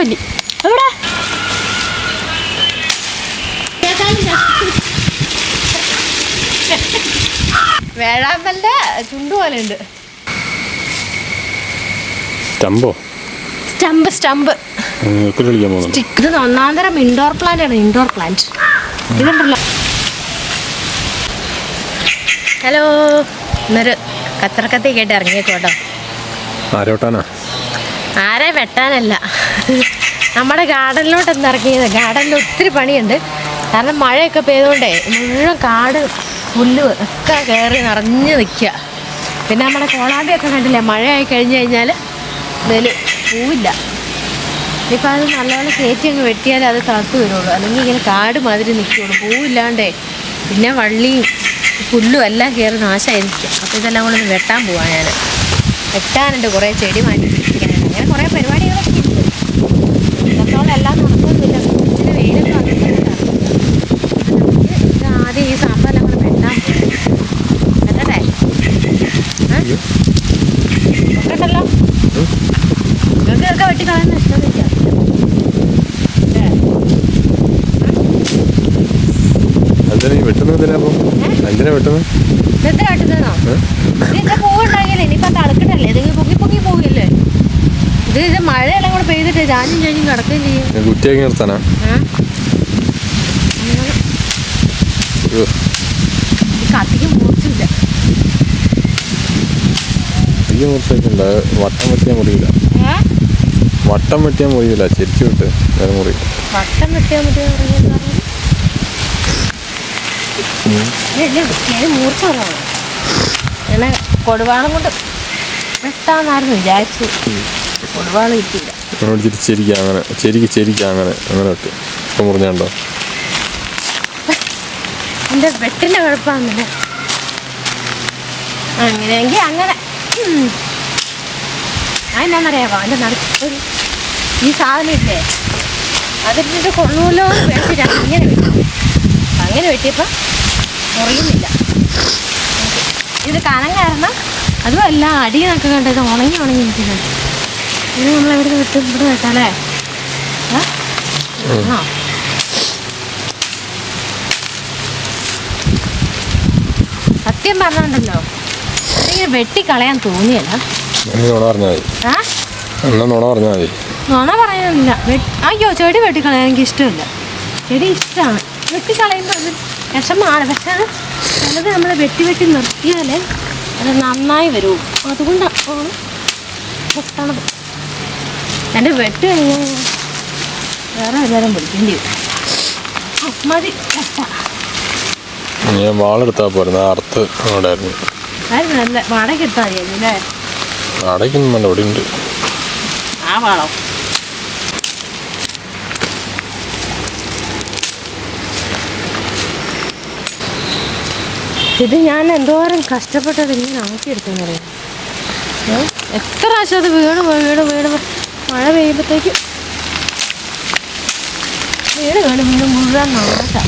എവിടെ? വേഴാമ്പലിന്റെ ചുണ്ടു പോലെ ഉണ്ട് സ്റ്റംബോ സ്റ്റംബ് സ്റ്റംബ് ഇത് ഒന്നാം തരം ഇൻഡോർ പ്ലാന്റ് ആണ് ഇൻഡോർ പ്ലാന്റ് ഇതുണ്ടല്ലോ ഹലോ ഇന്നൊരു കത്തറക്കത്തേക്കായിട്ട് കേട്ട് ഇറങ്ങിയേക്കോട്ടോ ആരോട്ടാനാ? ആരെ വെട്ടാനല്ല. നമ്മുടെ ഗാർഡനിലോട്ട് ഇറങ്ങിയത് ഗാർഡനിൽ ഒത്തിരി പണിയുണ്ട്. കാരണം മഴയൊക്കെ പെയ്തുകൊണ്ടേ മുഴുവൻ കാട് പുല്ല് ഒക്കെ കയറി നിറഞ്ഞു നിൽക്കുക. പിന്നെ നമ്മുടെ കോളാമ്പിയൊക്കെ കണ്ടില്ലേ മഴയായി കഴിഞ്ഞ് കഴിഞ്ഞാൽ ഇതിൽ പൂവില്ല. ഇനിയിപ്പോൾ അത് നല്ലപോലെ കയറ്റി അങ്ങ് വെട്ടിയാൽ അത് തളർത്ത് വരുള്ളൂ. അല്ലെങ്കിൽ ഇങ്ങനെ കാട് മാതിരി നിൽക്കുകയുള്ളൂ പൂവില്ലാണ്ടേ പിന്നെ വള്ളിയും പുല്ലും എല്ലാം കയറി നാശമായി നിൽക്കുക അപ്പോൾ ഇതെല്ലാം കൂടെ ഒന്ന് വെട്ടാൻ പോവാ ഞാൻ വെട്ടാനുണ്ട് കുറേ ചെടി മാറ്റി അങ്ങനെ കുറേ പരിപാടികളൊക്കെ ഉണ്ട്. ഇന്നത്തോളം എല്ലാം നടക്കുന്നില്ല ഇച്ചിരി വെയിലൊക്കെ ഇത് ആദ്യം ഈ സാമ്പാർ നമ്മൾ വെട്ടാൻ വെട്ടട്ടെ. വെട്ടല്ലോ ഇതൊക്കെ വെട്ടിക്കളയാൻ ഇഷ്ടമില്ല എന്തിനാ വെട്ടുന്നത് എന്തിനാ അപ്പം? എന്തിനാ വെട്ടുന്നത്? ഇതെന്താ കാട്ടുന്നതോ ഇതിന്റെ പൂവുണ്ടാകില്ലേ ഇനിയിപ്പോ തളക്കണ്ടല്ലേ? ഇതിങ്ങനെ പൊങ്ങി പൊങ്ങി പോകില്ലേ ഇത് ഇത് മഴയെല്ലാം കൂടെ പെയ്തിട്ട് ചാഞ്ഞും ചാഞ്ഞും കിടക്കുകയും ചെയ്യും. ഞാൻ കുറ്റിയാക്കി നിർത്താനാ? കത്തിക്ക് മൂർച്ചില്ല ഈ വട്ടം വെട്ടിയാൽ മുറിയില്ല. വട്ടം വെട്ടിയാൽ മുറിയില്ല. ചെരിച്ചു വിട്ട് വേറെ മുറി. വട്ടം വെട്ടിയാൽ മൂർച്ച കുറവാണ്. കൊടുവാളം കൊണ്ട് വെട്ടാന്നായിരുന്നു വിചാരിച്ചു കൊടുവാൾ കിട്ടിയില്ല എന്നോട് ചിരി ചെരിക്കുക അങ്ങനെ ചെരിക്ക് ചെരിക്കുക അങ്ങനെ അങ്ങനെ വെട്ട് ഇപ്പം മുറിഞ്ഞാണ്ടോ? എന്റെ വെട്ടിന്റെ കുഴപ്പമാണെന്നില്ല അങ്ങനെയെങ്കിൽ അങ്ങനെ. ഉം. എന്റെ നടക്ക് ഈ സാധനം ഇല്ലേ അതിട്ടിട്ട് കൊള്ളൂല്ലോ എന്ന് പേടിച്ചിട്ട് ഞാൻ ഇങ്ങനെ വെട്ടി. അങ്ങനെ വെട്ടിയപ്പോൾ മുറിയുന്നില്ല. ഇത് കനം കാരണം അതുമല്ല അടിയൊക്കെ കണ്ടത് ഉണങ്ങി ഉണങ്ങി നിൽക്കുന്നുണ്ട്. ഇത് നമ്മൾ എവിടെ വിട്ട് ഇവിടെ വെട്ടാലേ ആ? സത്യം പറഞ്ഞോണ്ടല്ലോ. ഇങ്ങനെ വെട്ടിക്കളയാൻ തോന്നിയല്ല നുണ പറഞ്ഞാൽ മതി. നുണ പറഞ്ഞാൽ മതി. നുണ പറയാനില്ല. അയ്യോ ചെടി വെട്ടിക്കളയാൻ എനിക്ക് ഇഷ്ടമില്ല. ചെടി ഇഷ്ടമാണ്. വെട്ടിക്കളയുമ്പോൾ അത് വിഷമമാണ് പക്ഷെ അത് ചിലത് നമ്മൾ വെട്ടി വെട്ടി നിർത്തിയാൽ അത് നന്നായി വരും. അതുകൊണ്ടാണ് പൊട്ടണത് എന്റെ വെട്ട് വേറെ എല്ലാവരും പിടിക്കേണ്ടി വരും. മതി. ഞാൻ വാളെടുത്താൽ പോരുന്ന അറുത്ത് അത് നല്ല വാടക എടുത്താൽ മതി അല്ലേ? അടയ്ക്കൊന്നും വേണ്ട ഇവിടെ ഉണ്ട്. ആ വാളം. ഇത് ഞാൻ എന്തോരം കഷ്ടപ്പെട്ടത് ഇങ്ങനെ ആക്കിയെടുത്തെന്ന് പറയാം എത്ര പ്രാവശ്യം അത് വീണ് വീട് വീണ് വീണ് പോയി. വീട് വീട് വീട് മുഴുവൻ നാശാ.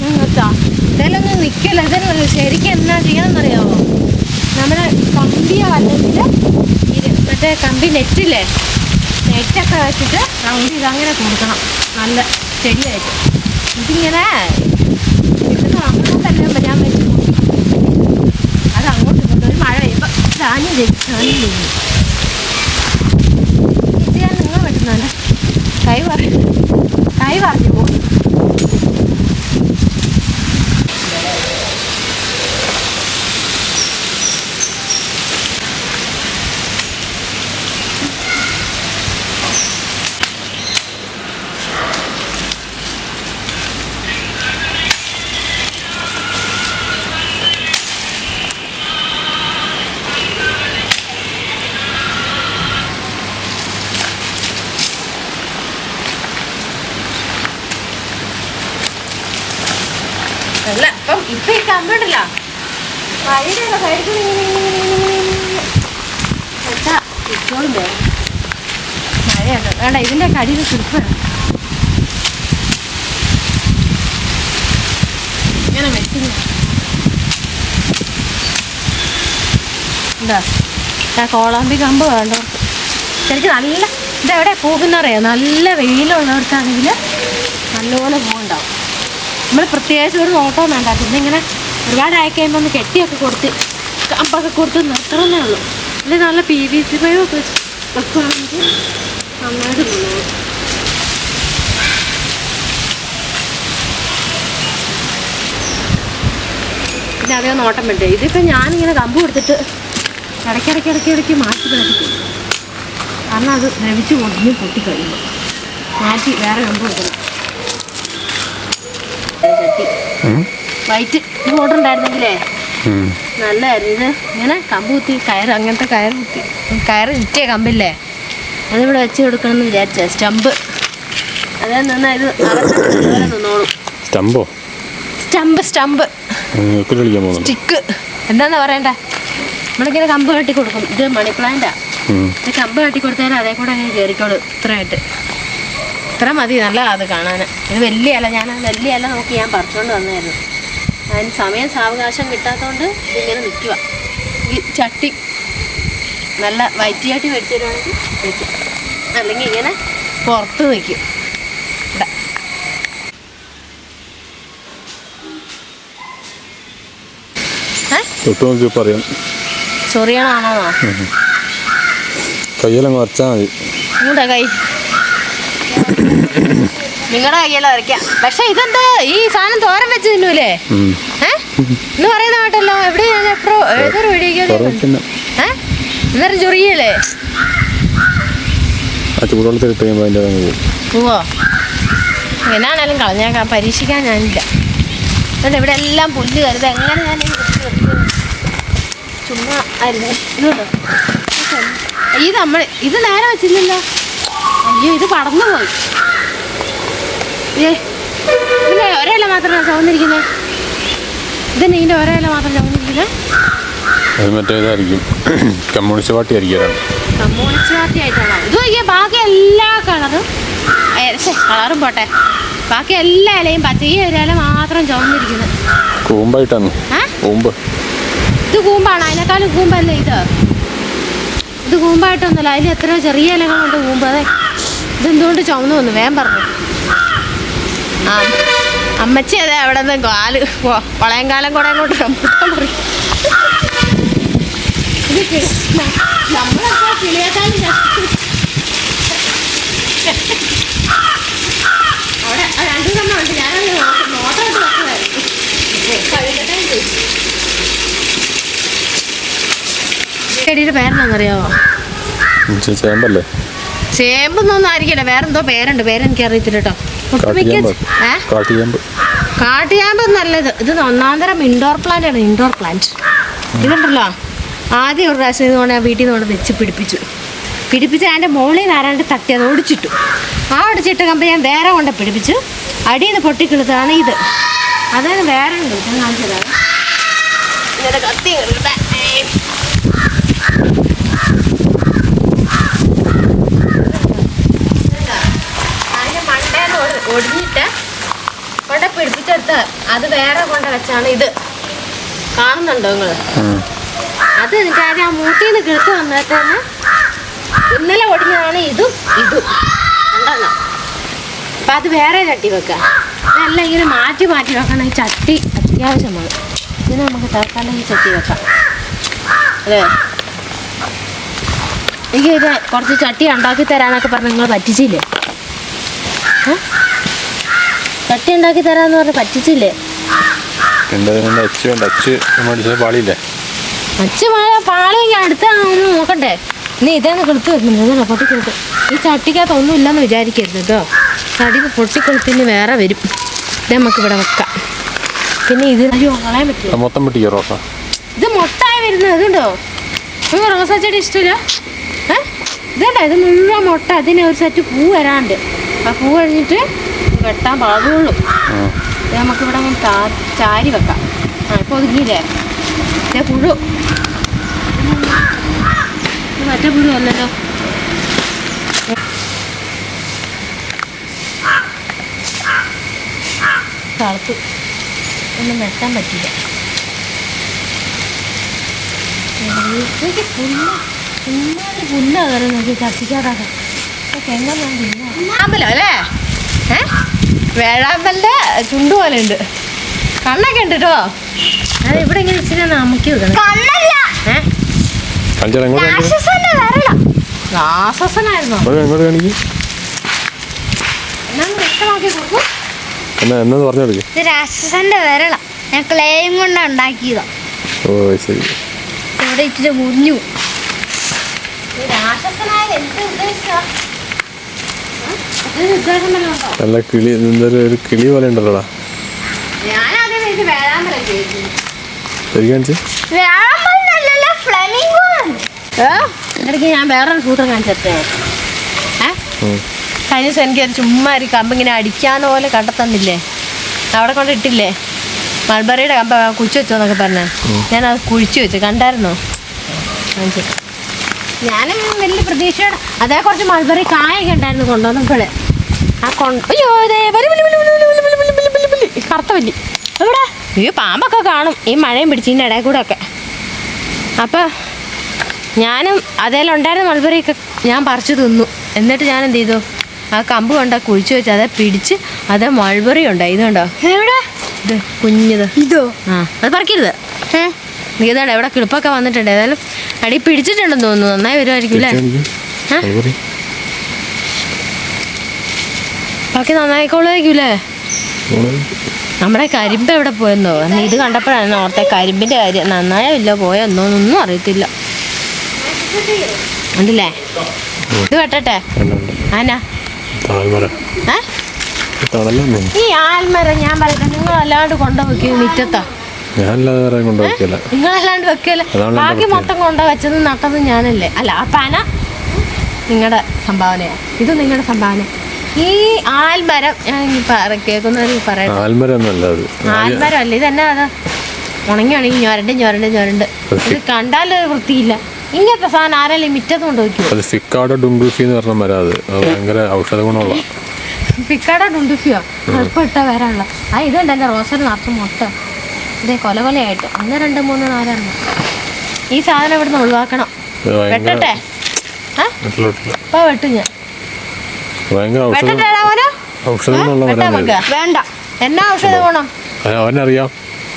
നിങ്ങത്താ ഇതിലൊന്നും നിൽക്കില്ല ഇതിന് ശരിക്കും എന്നാ ചെയ്യണമെന്നറിയാമോ നമ്മുടെ കമ്പിയോ അല്ലെങ്കിൽ ഇത് മറ്റേ കമ്പി നെറ്റില്ലേ? നെറ്റൊക്കെ വെച്ചിട്ട് റൗണ്ട് ചെയ്ത് അങ്ങനെ കൊടുക്കണം. നല്ല ചെടിയായിട്ട്. ഇതിങ്ങനെ കിട്ടുന്ന അങ്ങോട്ടല്ലേ ഞാൻ വെച്ച് അത് അങ്ങോട്ട് ഇങ്ങോട്ട്. ഒരു മഴ പെയ്യുമ്പോൾ ചാഞ്ഞ് ചെയ്യും ചെയ്യും ഇത് ഞാൻ നിങ്ങൾ വെട്ടുന്നുണ്ട് കൈ പറഞ്ഞു കൈ ഇപ്പം ഈ കമ്പ്യൂട്ടറില്ല വഴിയുടെ വേണ്ട ഇതിന്റെ കടിയിൽ വെക്കുന്നു എന്താ കോളാമ്പി കമ്പ് വേണ്ടവർക്ക് ശരിക്കും നല്ല ഇതെവിടെ പോകുന്നറിയാം? നല്ല വെയിലുള്ളവർക്കാണെങ്കിൽ നല്ലപോലെ നമ്മൾ പ്രത്യേകിച്ച് ഒരു നോട്ടം വേണ്ട. പിന്നെ ഇങ്ങനെ ഒരുപാടായി കഴിയുമ്പോൾ ഒന്ന് കെട്ടിയൊക്കെ കൊടുത്ത് കമ്പൊക്കെ കൊടുത്ത് നിർത്തണമെന്നേ ഉള്ളൂ. അല്ലെങ്കിൽ നല്ല പി വി സി പൈപ്പൊക്കെ വെക്കുകയാണെങ്കിൽ നന്നായിട്ട് നിന്നോളും പിന്നെ അധികം നോട്ടം വേണ്ടേ? ഇതിപ്പോൾ ഞാനിങ്ങനെ കമ്പ് കൊടുത്തിട്ട് ഇടയ്ക്കിടയ്ക്ക് ഇടയ്ക്ക് ഇടയ്ക്ക് മാറ്റി പിടിക്കും കാരണം അത് ദ്രവിച്ച് പൊടിഞ്ഞ് പൊട്ടിക്കഴിയുമ്പോൾ മാറ്റി വേറെ കമ്പ് കൊടുക്കണം. ചട്ടി വൈറ്റ് ബോർഡർ ഉണ്ടായിരുന്നെങ്കിലേ. നല്ലതായിരുന്നു. ഇത് ഇങ്ങനെ കമ്പ് കുത്തി കയറ് അങ്ങനത്തെ കയറ് കുത്തി. കയർ കിട്ടിയ കമ്പില്ലേ? അതിവിടെ വെച്ച് കൊടുക്കണമെന്ന് വിചാരിച്ച. സ്റ്റമ്പ്. അതേ നിന്നാൽ ഇത് നിന്നോളും. സ്റ്റമ്പോ? Stump stump. സ്റ്റിക്ക്. എന്താന്നാ പറയണ്ടേ? നമ്മളിങ്ങനെ കമ്പ് കെട്ടി കൊടുക്കും. ഇത് മണി പ്ലാന്റാ കമ്പ് കെട്ടി കൊടുത്താൽ അതേ കൂടെ അങ്ങനെ കയറിക്കോളൂ ഇത്രയായിട്ട്. ഇത്ര മതി നല്ലതാണ് അത് കാണാൻ ഇത് വലിയ ഇല ഞാൻ വലിയ ഇല നോക്കി ഞാൻ പറിച്ചുകൊണ്ട് വന്നായിരുന്നു അതിന് സമയം സാവകാശം കിട്ടാത്തതുകൊണ്ട് ഇതിങ്ങനെ നിൽക്കുക ഈ ചട്ടി നല്ല വൈറ്റി ചട്ടി മേടിച്ചു തരുവാണെങ്കിൽ വെക്കും. അല്ലെങ്കിൽ ഇങ്ങനെ പുറത്ത് നിൽക്കും ചൊറിയണാണോ കയ്യിലങ്ങ് മതി. കൈ. നിങ്ങളുടെ കയ്യിൽ വരയ്ക്കാം. പക്ഷെ ഇതെന്താ? ഈ സാധനം തോരൻ വെച്ച് തിന്നൂലേ ഏഹ് എന്ന് പറയുന്ന കേട്ടല്ലോ എവിടെ ഞാൻ എപ്പോഴും ഏതൊരു അന്നേരം ചൊറിയല്ലേ? പോവോ? എന്നാണേലും കളഞ്ഞേക്കാം. പരീക്ഷിക്കാൻ ഞാനില്ല. എന്നിട്ട് ഇവിടെ എല്ലാം പുല്ല് കരുത് എങ്ങനെ ഞാൻ? ചുമ്മാ ആയിരുന്നു. ഇത് നമ്മൾ ഇത് നേരെ വെച്ചില്ലല്ലോ. അയ്യോ ഇത് പടന്നു പോയി ഇതിന്റെ ഒരേല മാത്രമാണ് ചവന്നിരിക്കുന്നത് ഇതന്നെ ഇതിന്റെ മാത്രം ചവന്നിരിക്കുന്നത് അത് മറ്റേ ഇതായിരിക്കും. കമ്മ്യൂണിസ്റ്റ് പാർട്ടി ആയിരിക്കും കമ്മ്യൂണിസ്റ്റ് പാർട്ടി ആയിട്ടാണോ? ഇത് നോക്കിയാൽ ബാക്കി എല്ലാ കളറും കളറും പോട്ടെ. ബാക്കി എല്ലാ ഇലയും പച്ച. ഈ ഒരു ഇല മാത്രം ചുവന്നിരിക്കുന്നത്. കൂമ്പായിട്ടാണ്. ഏ? കൂമ്പ്. ഇത് കൂമ്പാണ്. അതിനേക്കാളും കൂമ്പല്ലേ ഇത്? ഇത് കൂമ്പായിട്ടൊന്നുമല്ല. അതിൽ എത്ര ചെറിയ ഇലകളുണ്ട് കൂമ്പ്. അതെ. ഇതെന്തുകൊണ്ട് ചുമന്നു വന്നു വേഗം പറഞ്ഞു. ആ അമ്മച്ചി അതെ അവിടെ നിന്ന് കാൽ വളയം കാലം കൂടെ അങ്ങോട്ട് റംബൂട്ടാൻ പറിക്കും. ഇത് കിളി- ന- നമ്മളൊക്കെ കിളിയേക്കാളും കഷ്ടം. അവിടെ ആ രണ്ടു തന്നെ ഉണ്ട്. ഞാനത് നോട്ടം ഇട്ട് വെക്കുമായിരുന്നു കഴുകട്ടെ ചെടിയുടെ പേരെന്നാണെന്നറിയാമോ ചേ- ചേമ്പല്ലേ? ചേമ്പൊന്നും ആയിരിക്കില്ല. വേറെന്തോ പേരുണ്ട്. പേരെനിക്ക് അറിയത്തില്ല കേട്ടോ ഒട്ടുമിക്ക കാട്ടുചേമ്പ് ഏ? കാട്ടുചേമ്പ് കാട്ടുചാമ്പ് നല്ലത്. ഇത് ഒന്നാന്തരം ഇൻഡോർ പ്ലാന്റ് ആണ് ഇൻഡോർ പ്ലാന്റ് ഇതുണ്ടല്ലോ. ആദ്യം ഒരു പ്രാവശ്യം ഇത് കൊണ്ട് വീട്ടിൽ നിന്ന് കൊണ്ട് വെച്ച് പിടിപ്പിച്ചു. പിടിപ്പിച്ച് അതിന്റെ മുകളിൽ നിന്ന് ആരാണ്ട് തട്ടി അത് ഓടിച്ചിട്ടു ആ ഓടിച്ചിട്ട് കമ്പ ഞാൻ വേറെ കൊണ്ട് പിടിപ്പിച്ചു. അടിയിൽ നിന്ന് പൊട്ടിക്കിളുത്താണ് ഇത്. അതാണ് വേറെ ഉണ്ട്. ഞാൻ കാണിച്ചതാണ് ഇങ്ങനെ കത്തി കൊണ്ട് അത് വേറെ കൊണ്ട വെച്ചാണ് ഇത്. കാണുന്നുണ്ടോ നിങ്ങൾ? അത് എനിക്ക് ആദ്യം ആ മൂട്ടിൽ നിന്ന് കിളുത്ത് വന്നേക്കാണ് ഇന്നലെ ഒടിഞ്ഞതാണ് ഇതും ഇതും. ഉണ്ടല്ലോ അപ്പൊ അത് വേറെ ചട്ടി വെക്കാം. ഇതെല്ലാം ഇങ്ങനെ മാറ്റി മാറ്റി വെക്കണം. ഈ ചട്ടി അത്യാവശ്യമാണ്. ഇതിന് നമുക്ക് തൽക്കാലം ഈ ചട്ടി വെക്കാം. അല്ലേ? എനിക്ക് ഇത് കുറച്ച് ചട്ടി ഉണ്ടാക്കി തരാനൊക്കെ പറഞ്ഞ് നിങ്ങൾ പറ്റിച്ചില്ലേ ഏ? ചട്ടി ഉണ്ടാക്കി തരാന്ന് പറഞ്ഞ് പറ്റിച്ചില്ലേ? അച്ഛൻ മഴ പാളി ഞാൻ അടുത്താണെന്ന് നോക്കണ്ടേ നീ ഇതാണ് കൊടുത്തു വെക്കുന്നത് ഇതന്നെ പൊട്ടിക്കിളുത്ത് ഈ ചട്ടിക്കകത്ത് ഒന്നും ഇല്ലെന്ന് വിചാരിക്കരുത് കേട്ടോ. ചടി പൊട്ടിക്കൊടുത്തിന് വേറെ വരും. ഇത് നമുക്ക് ഇവിടെ വെക്കാം. പിന്നെ ഇത് കളയാൻ മൊത്തം വെട്ടിക്കോ റോസ? ഇത് മൊട്ടായി വരുന്നത് അതുണ്ടോ? നിങ്ങൾ റോസാ ചെടി ഇഷ്ടമില്ല. ഏ? ഇതണ്ട ഇത് മുഴുവൻ മൊട്ട. അതിന് ഒരു സെറ്റ് പൂ വരാണ്ട്. ആ പൂ കഴിഞ്ഞിട്ട് വെട്ടാൻ പാടുള്ളൂ. നമുക്കിവിടെ താ- ചാരി വെക്കാം. ആ ഇപ്പൊ ഒതുങ്ങിയില്ലേ ഇതേ പുഴു. മറ്റേ പുഴു അല്ലല്ലോ. തളത്ത് ഒന്നും വെട്ടാൻ പറ്റില്ല. പുല്ല് ഇന്നാൽ പുല്ലാ കയറി നോക്കി കത്തിക്കാതാക്കാം വേഴാമ്പലോ അല്ലേ? വേഴാമ്പലിന്റെ ചുണ്ട് പോലെ ഉണ്ട്. കണ്ണൊക്കെ ഉണ്ട് കേട്ടോ ഇവിടെ ഇങ്ങനെ ഇച്ചിരി നമുക്ക് രാക്ഷസന്റെ വിരള ഞാൻ ക്ലേയും കൊണ്ട് ഉണ്ടാക്കിയതാ. ഓ ശരി. ഇവിടെ ഇച്ചിരി മുറിഞ്ഞു രാക്ഷസനായ എന്ത് ഉദ്ദേശിച്ച? നല്ല കിളി എന്തൊരു ഒരു കിളി പോലെ ഉണ്ടല്ലോടാ? ഇടയ്ക്ക് ഞാൻ വേറൊരു കാണിച്ചേ. കഴിഞ്ഞ ദിവസം എനിക്ക് ചുമ്മാ ഒരു കമ്പ് ഇങ്ങനെ അടിക്കാന്ന് പോലെ കണ്ടെത്തന്നില്ലേ? അവിടെ കൊണ്ട് ഇട്ടില്ലേ? മൾബറിയുടെ കമ്പ് കുഴിച്ചു വെച്ചോന്നൊക്കെ പറഞ്ഞേ. ഞാനത് കുഴിച്ചു വെച്ചു. കണ്ടായിരുന്നോ? കാണിച്ചു ഞാനും വലിയ പ്രതീക്ഷയോടെ അതേ കുറച്ച് മൾബറി കായൊക്കെ ഉണ്ടായിരുന്നു കൊണ്ടുവന്നപ്പോൾ ആ കൊണ്ട് അയ്യോ കറുത്ത വലി എവിടെ ഈ പാമ്പൊക്കെ കാണും ഈ മഴയും പിടിച്ചതിന്റെ ഇടയിൽ കൂടെ ഒക്കെ അപ്പോൾ ഞാനും മൾബറി ഞാൻ പറിച്ചു തിന്നു എന്നിട്ട് ഞാൻ എന്ത് ചെയ്തു ആ കമ്പ് കൊണ്ട കുഴിച്ചു വെച്ച് അതെ പിടിച്ച് അത് മൾബറി ഉണ്ടോ ഇതുണ്ടോ എവിടെ ഇത് കുഞ്ഞത് ഇതോ ആ അത് പറിക്കരുത് നീ ഇതാണ് എവിടെ കിളിപ്പൊക്കെ വന്നിട്ടുണ്ട് ഏതായാലും അടി പിടിച്ചിട്ടുണ്ടെന്ന് തോന്നുന്നു. നന്നായി വരുമായിരിക്കും അല്ലേ ബാക്കി നന്നായിക്കോളുമായിരിക്കും അല്ലേ നമ്മുടെ കരിമ്പ് എവിടെ പോയെന്നോ? ഇത് കണ്ടപ്പോഴാണ് ഓർത്തെ കരിമ്പിന്റെ കാര്യം നന്നായോ ഇല്ലോ പോയോ ഒന്നും അറിയത്തില്ല. ഉണ്ടല്ലേ? ഇത് വെട്ടട്ടെ. ആനാ. ഈ ആൽമരം ഞാൻ പറയട്ടെ നിങ്ങൾ അല്ലാണ്ട് കൊണ്ടുപോയി മുറ്റത്താ ഞാനല്ലാതെ വേറെ നിങ്ങളല്ലാണ്ട് വെക്കല്ലേ. ബാക്കി. മൊത്തം കൊണ്ട വെച്ചത് നട്ടത് ഞാനല്ലേ? അല്ല ആ പന നിങ്ങളുടെ സംഭാവനയാണ് ഇത് നിങ്ങളുടെ സംഭാവന. ഈ ആൽമരം ഞാൻ കേൾക്കുന്നവർ പറയട്ടെ? ആൽമരം ആൽമരം അല്ല ഇതെന്നാ അത്? ഉണങ്ങി ഉണങ്ങി ഞൊരണ്ട് ഞൊരണ്ട് ഞൊരണ്ട്. ഇത് കണ്ടാലൊരു വൃത്തിയില്ല. ഇങ്ങനത്തെ സാധനം ആരെങ്കിലും ഈ മുറ്റത്ത് കൊണ്ട് അത് സിക്കാഡോ ഡുംഗുഫി എന്ന് പറഞ്ഞ മരം അത്. ഭയങ്കര ഔഷധ ഗുണമുള്ള. വരാനുള്ള. ആ ഇതുണ്ട് എന്റെ റോസർ നിറച്ചും മൊത്തം. ഇതേ കൊല കൊലയായിട്ട്. ഒന്ന് രണ്ട് മൂന്ന് നാലെണ്ണം. ഈ സാധനം ഇവിടുന്ന് ഒഴിവാക്കണം. വെട്ടട്ടെ? ഇപ്പൊ വെട്ടു ഞാൻ. വേണ്ട. എന്നാ ഔഷധം വേണം?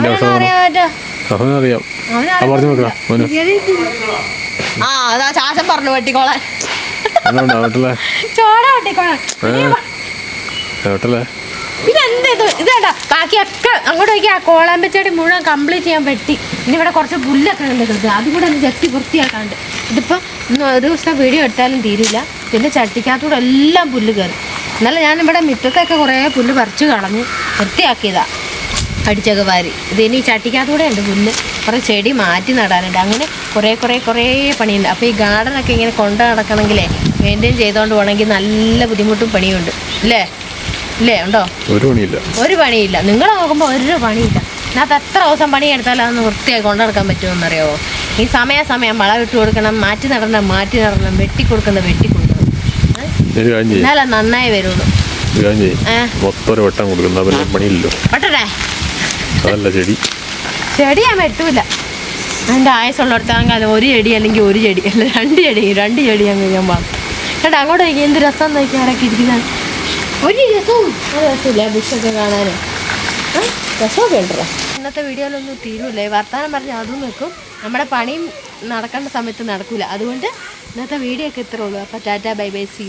അവനറിയാം. അവനറിയാം. പറഞ്ഞു ചോട വെട്ടിക്കോളാൻ. ഇതെന്ത് ഇത്? ഇതേട്ടാ ബാക്കിയൊക്കെ അങ്ങോട്ട് നോക്കി ആ കോളാമ്പച്ചേടി മുഴുവൻ കംപ്ലീറ്റ് ചെയ്യാൻ പറ്റി. ഇനി ഇവിടെ കുറച്ച് പുല്ലൊക്കെ ഉണ്ട് കിടക്കുക. അതും കൂടെ ഒന്ന് ജസ്റ്റ് വൃത്തിയാക്കാണ്ട്. ഇതിപ്പോൾ ഒരു ദിവസം വീഡിയോ എടുത്താലും തീരില്ല പിന്നെ ചട്ടിക്കകത്തൂടെ എല്ലാം പുല്ല് കയറി എന്നാലും ഞാനിവിടെ മുറ്റത്തൊക്കെ കുറേ പുല്ല് പറിച്ചു കളഞ്ഞ് വൃത്തിയാക്കിയതാ. അടിച്ചൊക്കെ വാരി. ഇത് ഇനി ചട്ടിക്കകത്തൂടെ ഉണ്ട് പുല്ല്. കുറേ ചെടി മാറ്റി നടാനുണ്ട്. അങ്ങനെ കുറേ കുറേ കുറേ പണിയുണ്ട്. അപ്പോൾ ഈ ഗാർഡനൊക്കെ ഇങ്ങനെ കൊണ്ടു നടക്കണമെങ്കിലേ മെയിന്റെയിൻ ചെയ്തുകൊണ്ട് പോകണമെങ്കിൽ നല്ല ബുദ്ധിമുട്ടും പണിയുണ്ട്. അല്ലേ? ഇല്ലേ? ഉണ്ടോ? ഒരു പണിയില്ല. ഒരു പണിയില്ല. നിങ്ങൾ നോക്കുമ്പോൾ ഒരു പണിയില്ല. അതിനകത്ത് എത്ര ദിവസം പണിയെടുത്താലും അതൊന്ന് വൃത്തിയായി കൊണ്ടു നടക്കാൻ പറ്റുമെന്നറിയാമോ ഈ സമയാസമയം വളം ഇട്ട് കൊടുക്കണം മാറ്റി നടണം മാറ്റി നടണം വെട്ടി കൊടുക്കണം വെട്ടി കൊടുക്കണം. എന്നാലും നന്നായി വരുള്ളൂ. മൊത്തം ഒരു വട്ടം കൊടുക്കുന്ന പിന്നെ പണിയില്ലല്ലോ. പറ്റട്ടെ? അതല്ല ചെടി. ചെടി ഞാൻ വെട്ടൂല. എന്റെ ആയസുള്ളിടത്താണെങ്കിൽ അത് ഒരു ചെടി അല്ലെങ്കിൽ ഒരു ചെടി അല്ല രണ്ട് ചെടി രണ്ട് ചെടി അങ്ങ് ഞാൻ വാങ്ങും കേട്ടോ അങ്ങോട്ട് എന്ത് രസം നോക്കി ആരൊക്കെ ഇരിക്കുന്നത് ഇന്നത്തെ വീഡിയോയിലൊന്നും തീരൂല വർത്തമാനം പറഞ്ഞ് അതും വെക്കും. നമ്മുടെ പണിയും നടക്കേണ്ട സമയത്ത് നടക്കൂല. അതുകൊണ്ട് ഇന്നത്തെ വീഡിയോ ഒക്കെ ഇത്രേ ഉള്ളൂ. അപ്പോൾ ടാറ്റാ ബൈ ബൈ സി